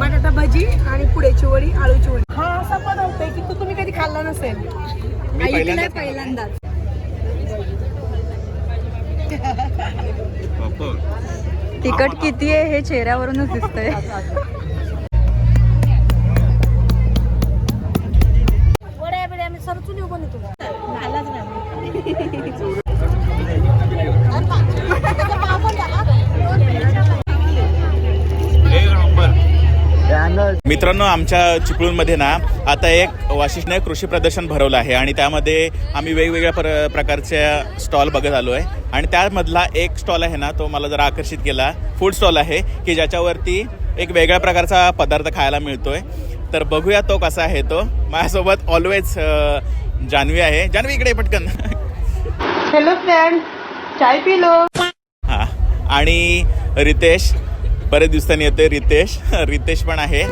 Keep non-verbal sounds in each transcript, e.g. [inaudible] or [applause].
बटाटा भजी आणि पुड्याची वडी आळूची वडी. हा असा पदार्थ आहे की तो तुम्ही कधी खाल्ला नसेल. ऐकलाय पहिल्यांदाच. तिकट किती आहे हे चेहऱ्यावरूनच दिसतंय. सरचून येऊ पण येतो आलाच नाही. मित्रांनो आमच्या चिपळूणमध्ये ना आता एक वाशिष्ठ कृषी प्रदर्शन भरवलं आहे आणि त्यामध्ये आम्ही वेगवेगळ्या प्र प्रकारच्या स्टॉल बघत आलो आहे. आणि त्यामधला एक स्टॉल आहे ना तो मला जरा आकर्षित केला. फूड स्टॉल आहे की ज्याच्यावरती एक वेगळ्या प्रकारचा पदार्थ खायला मिळतोय. तर बघूया तो कसा आहे तो. माझ्यासोबत ऑलवेज जान्हवी आहे. जान्हवी इकडे पटकन. हॅलो फ्रेंड चाय पिलो. हा. आणि रितेश बरेच दिवसांनी येतोय रितेश. [laughs] रितेश पण आहे.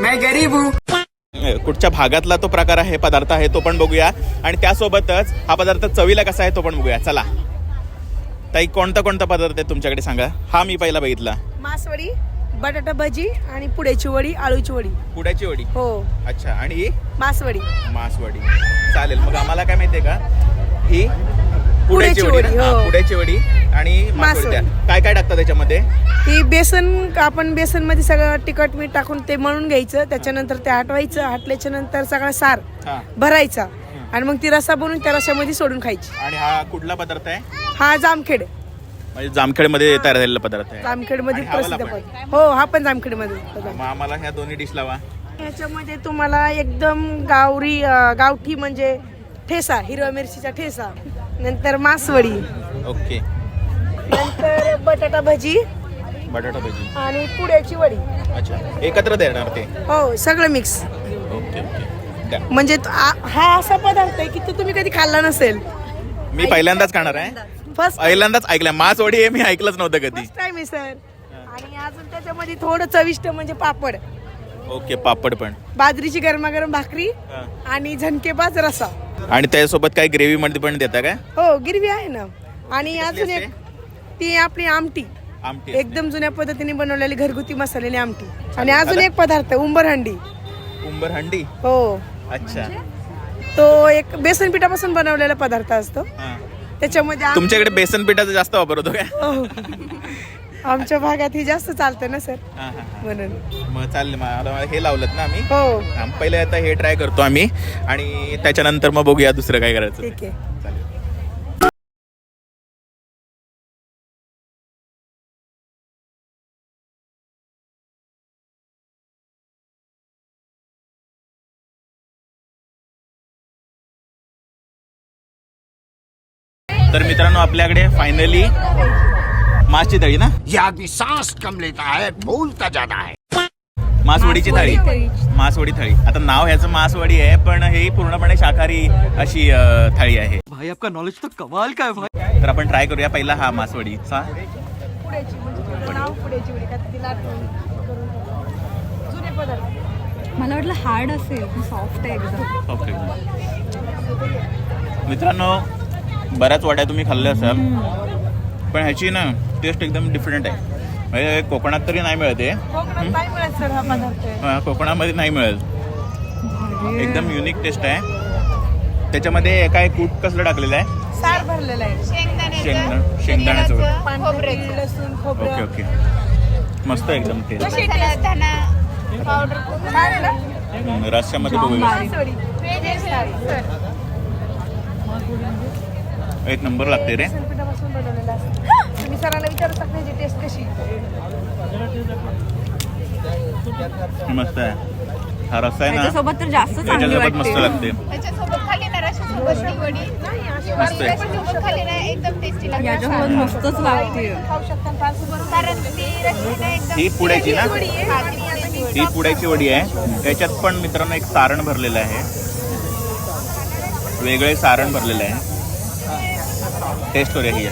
कुठच्या भागातला तो प्रकार आहे पदार्थ आहे तो पण बघूया. आणि त्यासोबतच हा पदार्थ चवीला कसा आहे तो पण बघूया. चला. ताई कोणता कोणता पदार्थ आहे तुमच्याकडे सांगा? हा मी पहिला बघितला. मासवडी बटाटा भजी आणि पुड्याची वडी आळूची वडी. पुड्याची वडी. हो. अच्छा आणि? ही मासवडी. मासवडी. चालेल मग आम्हाला काय माहितीये का? ही पुड्याची वडी? हा, हो. पुड्याची वडी आणि द्या. काय काय टाकतं त्याच्यामध्ये? ती बेसन आपण बेसनमध्ये सगळं तिखट मीठ टाकून ते मळून घ्यायचं. त्याच्यानंतर ते हटवायचं हटल्याच्या नंतर सगळा सार हा. भरायचा. आणि मग ती रसा बनवून त्या रशामध्ये सोडून खायची. आणि हा कुठला पदार्थ आहे? हा जामखेड. म्हणजे जामखेडमध्ये तयार झालेला पदार्थ आहे. जामखेडमध्ये आणि हा वाला प्रसिद्ध पण? पद हो हा पण जामखेडमध्ये मग आम्हाला ह्या दोन्ही डिश लावा. याच्यामध्ये तुम्हाला एकदम गावरी अं, गावठी म्हणजे ठेसा हिरव्या मिरचीचा ठेसा. नंतर मासवडी. ओके. नंतर बटाटा भजी. बटाटा भजी. आणि पुड्याची वडी. अच्छा. एकत्र देणार ते? हो सगळं मिक्स ओके ओके. द्या. म्हणजे तो आ- हा असा पदार्थ आहे की तो तुम्ही कधी खाल्ला नसेल. मी पहिल्यांदाच खाणार आहे. फर्स्ट पहिल्यांदाच ऐकलं मासवडी हे मी ऐकलंच नव्हतं कधी. फर्स्ट टाइम आहे सर आणि अजून त्याच्यामध्ये थोडं चविष्ट म्हणजे पापड. ओके पापड पण. बाजरीची गरमागरम भाकरी हा. आणि झणकेबाज रसा आणि त्यासोबत काही ग्रेव्ही मध्ये पण देता काय? हो गिरवी आहे ना. आणि अजून एक ती आपली आमटी. आमटी. एकदम जुन्या पद्धतीने बनवलेली घरगुती मसालेली आमटी. आणि अजून एक पदार्थ उंबरहंडी उंबर हंडी? हो. अच्छा. तो एक बेसन पिठापासून बनवलेला पदार्थ असतो. हा. त्याच्यामध्ये तुमच्याकडे बेसन पिठाचा जास्त वापर होतो काय? हो. [laughs] आमच्या भागात ही जास्त चालतं ना सर. हा, हा, हा. म्हणून. मग चालेल मग आता हे लावलं ना आम्ही. हो. पहिले आता हे ट्राय करतो आम्ही. आणि त्याच्यानंतर मग बघूया दुसरं काय करायचं. ते. ठीक आहे. चालेल. तर मित्रांनो आपल्याकडे फायनली मासची थाळी ना? ये आदमी सांस कम लेता है भूलता जाता है मासवडीची थाळी. मासवडी थाळी. आता नाव ह्याचं मासवडी आहे पण हे पूर्णपणे शाकाहारी अशी अ, थाळी आहे. भाई आपका नॉलेज तो कमाल का है भाई. तर आपण ट्राय करूया पहिला हा मासवडीचा पुड्याची म्हणजे त्याचं नाव पुड्याची वडी का तिला आठवण करून ठेवा. जुने पदार्थ. मला वाटलं हार्ड असेल सॉफ्ट आहे एकदम. ओके मित्रांनो बऱ्याच वड्या तुम्ही खाल्ल्या असाल. पण ह्याची ना टेस्ट एकदम डिफरंट आहे. म्हणजे कोकणात तरी नाही मिळत हे. कोकणात नाही मिळत सर हा पदार्थ. अ, कोकणामध्ये नाही मिळत. एकदम युनिक टेस्ट आहे. त्याच्यामध्ये काय कूट कसलं टाकलेलं आहे? सार भरलेला आहे. शेंगदाण शेंगदाण्याचं. लसूण ओके खोबरं. ओके मस्त एकदम टेस्ट छान आहे ना? रस्स्यामध्ये बघूया. आहे, सर. एक नंबर लागते रे. बेसन पिठापासून बनवलेलं असतं. तुम्ही सरांना विचारू शकता टेस्ट कशी मस्त आहे. हा रस्सा आहे ना? त्याच्यासोबत तर जास्त चांगली मस्त वाटते. लागते. त्याच्यासोबत खाली ना रशासोबत ती वडी. मस्त आहे. त्याच्यासोबत खाली ना एकदम टेस्टी लागते. याच्यासोबत मस्तच लागते. खाऊ शकता फारसं बरोबर कारण ती रशी ना एकदम ही पुड्याची ना? हा, ती पुड्याची वडी. ही पुड्याची वडी आहे. त्याच्यात पण मित्रांनो एक सारण भरलेलं आहे. वेगळे सारण भरलेलं आहे. टेस्ट करूया ही।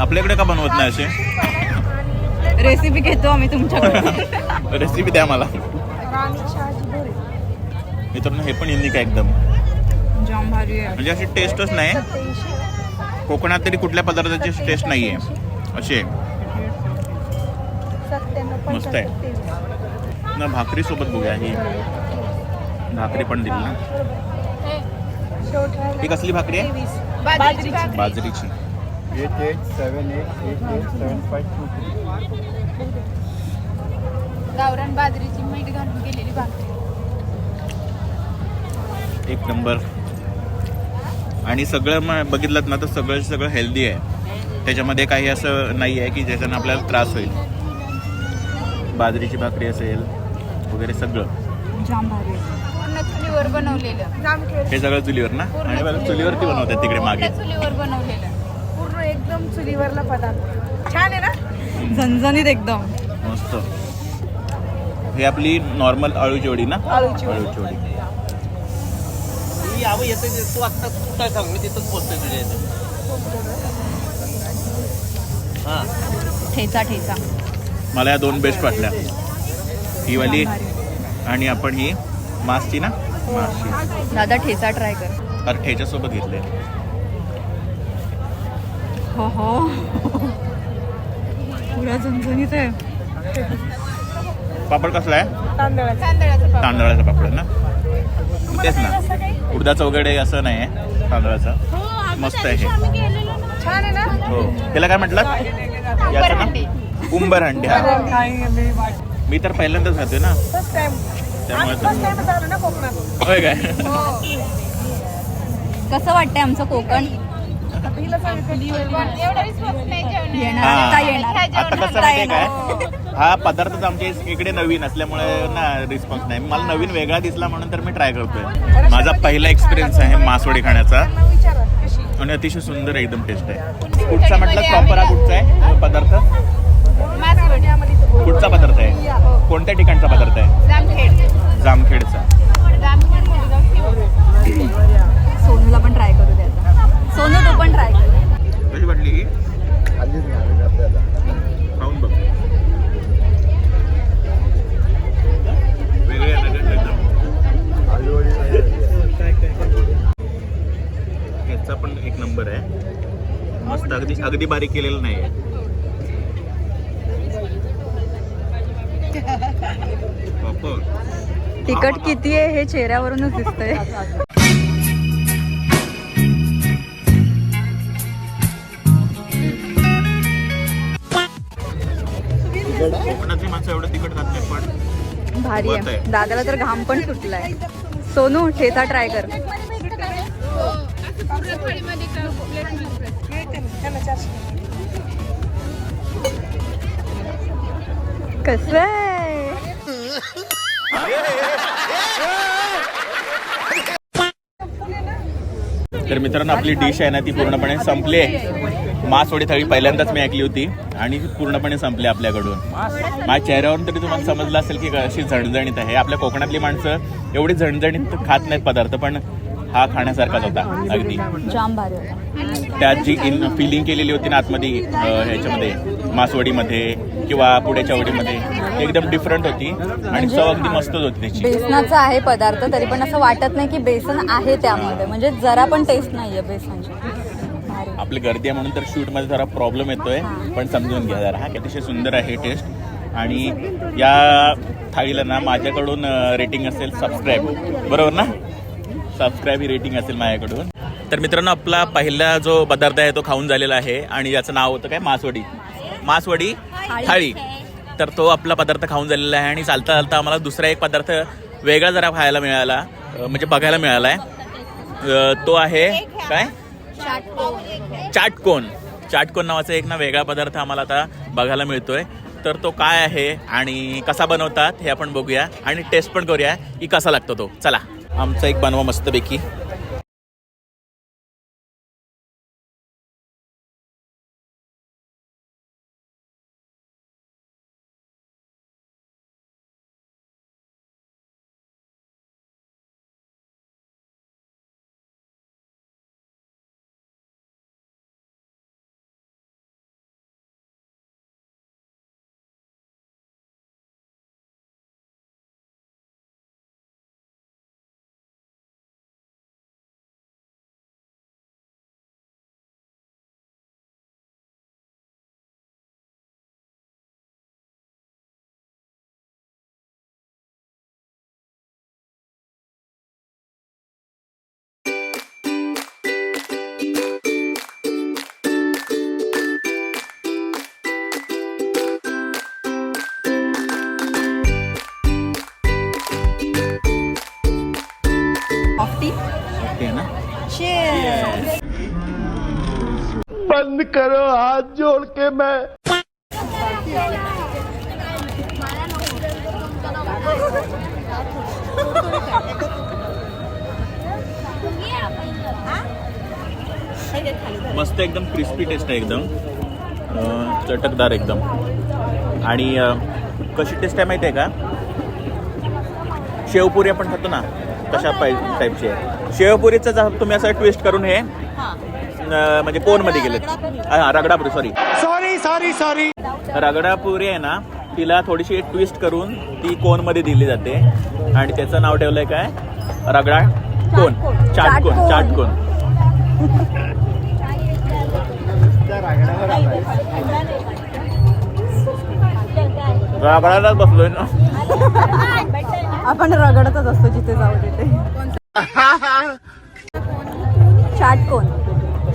आपल्याकडे का बनवत नाही असे? रेसिपी घेतो आम्ही तुमच्याकडे. [laughs] रेसिपी द्या मला. मित्रांनो हे पण युनिक आहे एकदम. जाम भारी आहे. म्हणजे अशी टेस्टच नाही. कोकणात तरी कुठल्या पदार्थाची टेस्ट नाही आहे अशी आहे. मस्त आहे. ना भाकरी सोबत बघूया ही भाकरी पण दिली ना. ही कसली भाकरी आहे? बाजरीची. Eight eight seven eight eight eight seven five two three गावरान बाजरीची मीठ घालून केलेली भाकरी. एक नंबर. आणि सगळं मग बघितलं ना तर सगळं सगळं हेल्दी आहे. त्याच्यामध्ये काही असं नाही आहे की ज्याच्यानं आपल्याला त्रास होईल. बाजरीची भाकरी असेल वगैरे सगळं जाम भारी आहे. पूर्ण चुलीवर बनवलेलं. हे सगळं चुलीवर ना? आणि बघा चुलीवरती बनवतात तिकडे मागे. चुलीवर बनवलेलं. पूर्ण एकदम चुलीवरला पदार्थ. छान आहे ना? झणझणीत एकदम. मस्त. हे आपली नॉर्मल अळूची वडी ना? अळूची वडी. अळूची वडी यावं येतं ते तू आत्ता काय सांग? मी तिथंच पोचतोय तुझ्या इथे. हां. ठेचा ठेचा. मला या दोन बेस्ट वाटल्या. ही वाली आणि आपण ही मासची ना? दादा ठेचा ट्राय कर. तर ठेच्यासोबत घेतले. हो हो. पुरा झणझणीत आहे. पापड कसला आहे? तांदळाचं. तांदळाचं पापड. तांदळाचा पापड ना? तेच ना. उडदाचं वगैरे असं नाही आहे तांदळाचं. मस्त आहे हे. छान आहे ना? हो. त्याला काय म्हटलं? याचं. ना? उंबरहंडी. हा. मी तर पहिल्यांदाच खातोय ना. First time. त्यामुळे ना कोकणात. होय काय? कसं वाटतंय आमचं कोकण? आता हा. कसं. माहितीये काय? हा पदार्थच आमच्या इकडे नवीन असल्यामुळे ना रिस्पॉन्स नाही. मला नवीन वेगळा दिसला म्हणून तर मी ट्राय करतोय. माझा पहिला एक्सपिरियन्स आहे मासवडी खाण्याचा. आणि अतिशय सुंदर एकदम टेस्ट आहे. कुठचा म्हटलं? प्रॉपर हा कुठचा आहे? पदार्थ. कुठचा पदार्थ आहे? कोणत्या ठिकाणचा पदार्थ आहे? जामखेड. जामखेडचा. सोनूला पण ट्राय करू द्यायचा सोनू तू पण ट्राय कर. कशी वाटली ही? खाऊन बघ. वेगळे आहे ना एकदम. आलूवडी याचा पण एक नंबर आहे. मस्त अगदी अगदी बारीक केलेलं नाही आहे तिकट किती आहे हे चेहऱ्यावरूनच दिसतंय. भारी आहे. आहे. दादाला तर घाम पण सुटलाय. सोनू ठेचा ट्राय कर. हो, तर मित्रांनो आपली डिश आहे ना ती पूर्णपणे संपली आहे. मासवडी थाळी पहिल्यांदाच मी ऐकली होती आणि पूर्णपणे संपली आपल्याकडून. माझ्या चेहऱ्यावरून तरी तुम्हाला समजलं असेल की अशी झणझणीत आहे. आपल्या कोकणातली माणसं एवढी झणझणीत खात नाहीत पदार्थ पण हा खाण्यासारखाच होता अगदी. जाम भारी होता. त्यात जी इन फिलिंग केलेली होती ना आतमध्ये ह्याच्यामध्ये मासवडीमध्ये किंवा पुड्याच्या वडीमध्ये एकदम डिफरंट होती आणि चव अगदी मस्तच होती त्याची. बेसनाचा आहे पदार्थ तरी पण असं वाटत नाही की बेसन आहे त्यामध्ये. म्हणजे जरा पण टेस्ट नाहीये बेसनची. आपली गर्दी आहे म्हणून तर शूटमध्ये जरा प्रॉब्लेम येतोय पण समजून घ्या जरा. हा अतिशय सुंदर आहे टेस्ट आणि या थाळीला ना माझ्याकडून रेटिंग असेल सबस्क्राईब बरोबर ना? सबस्क्राईब ही रेटिंग असेल माझ्याकडून. तर मित्रांनो आपला पहिला जो पदार्थ आहे तो खाऊन झालेला आहे आणि याचं नाव होतं काय? मासवडी. मासवडी थाळी. तर तो आपला पदार्थ खाऊन झालेला आहे आणि चालता चालता आम्हाला दुसरा एक पदार्थ वेगळा जरा खायला मिळाला म्हणजे बघायला मिळाला आहे तो आहे काय? चाटकोन. चाटकोन नावाचा एक ना वेगळा पदार्थ आम्हाला आता बघायला मिळतोय. तर तो काय आहे आणि कसा बनवतात हे आपण बघूया आणि टेस्ट पण करूया की कसा लागतो तो. चला. आमचा एक बनवा मस्तपैकी. बंद करो हाथ जोड़ के मैं। मस्त एकदम क्रिस्पी टेस्ट आहे एकदम. अं, चटकदार एकदम. आणि कशी टेस्ट आहे माहिती आहे का? शेवपुरी आपण खातो ना तशा पाय टाईपची आहे. शेवपुरीचं जर तुम्ही असं ट्विस्ट करून हे. म्हणजे कोनमध्ये गेलेत? हा रगडापुरी सॉरी सॉरी सॉरी सॉरी रगडापुरी आहे ना तिला थोडीशी ट्विस्ट करून ती कोनमध्ये दिली जाते? आणि त्याचं नाव ठेवलंय काय? रगडा कोन चाट कोन चाट कोन रगडालाच बसलोय ना. आपण रगडतच असतो जिथे जाऊ तिथे. [laughs] चाट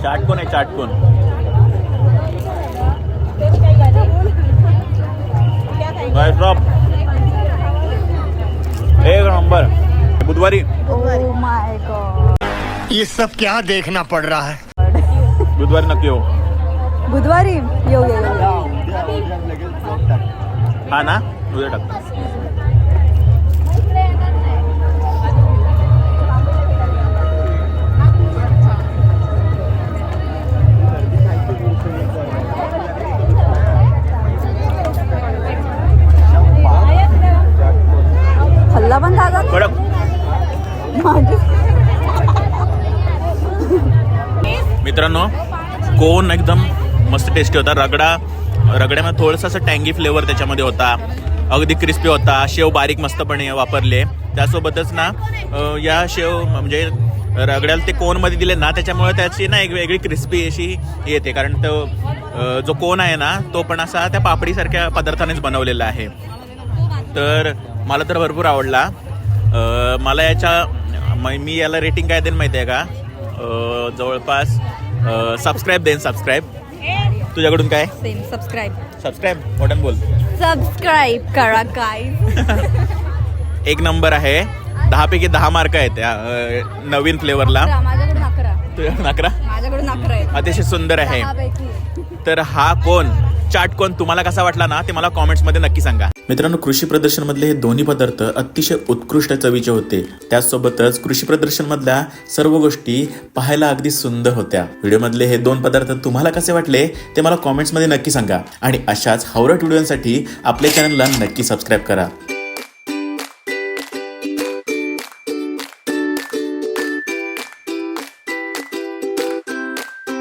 चाट कोण आहे चाट कोण? ड्रॉप एक नंबर. बुधवारी. ओ माय गॉड ये सब क्या देखना पड़ रहा है? बुधवारी नक्की हो. बुधवारी? येऊ येऊ येऊ हा ना? उद्या टाक मित्रांनो कोन एकदम मस्त टेस्टी होता. रगडा रगड्यामध्ये थोडंसं असं टँगी फ्लेवर त्याच्यामध्ये होता. अगदी क्रिस्पी होता. शेव बारीक मस्तपणे वापरले. त्यासोबतच ना या शेव म्हणजे रगड्याला ते कोनमध्ये दिले ना त्याच्यामुळे त्याची ना एक वेगळी क्रिस्पी अशी येते. कारण तो जो कोन आहे ना तो पण असा त्या पापडीसारख्या पदार्थानेच बनवलेला आहे. तर मला तर भरपूर आवडला. मला याच्या मी याला रेटिंग काय देईन माहिती आहे का जवळपास सबस्क्राईब देईन सबस्क्राईब तुझ्याकडून काय? सेम सबस्क्राईब सबस्क्राईब मोठ्यान बोल. सबस्क्राईब करा काय [laughs] एक नंबर आहे. दहा पैकी दहा मार्क आहेत त्या अं, नवीन फ्लेवरला माझ्याकडून अकरा. तुझ्या अकरा? माझ्याकडून अकरा आहे अतिशय सुंदर आहे. दहापैकी. तर हा कोण? चाट कोण तुम्हाला कसा वाटला ना ते मला कॉमेंट्समध्ये नक्की सांगा. मित्रांनो कृषी प्रदर्शन मधले हे दोन्ही पदार्थ अतिशय उत्कृष्ट चवीचे होते. त्याचसोबतच कृषी प्रदर्शन मधल्या सर्व गोष्टी पाहायला अगदी सुंदर होत्या. व्हिडिओमधले हे दोन पदार्थ तुम्हाला कसे वाटले ते मला कॉमेंट्समध्ये नक्की सांगा. आणि अशाच हावरट व्हिडिओसाठी आपल्या चॅनलला नक्की सबस्क्राईब करा.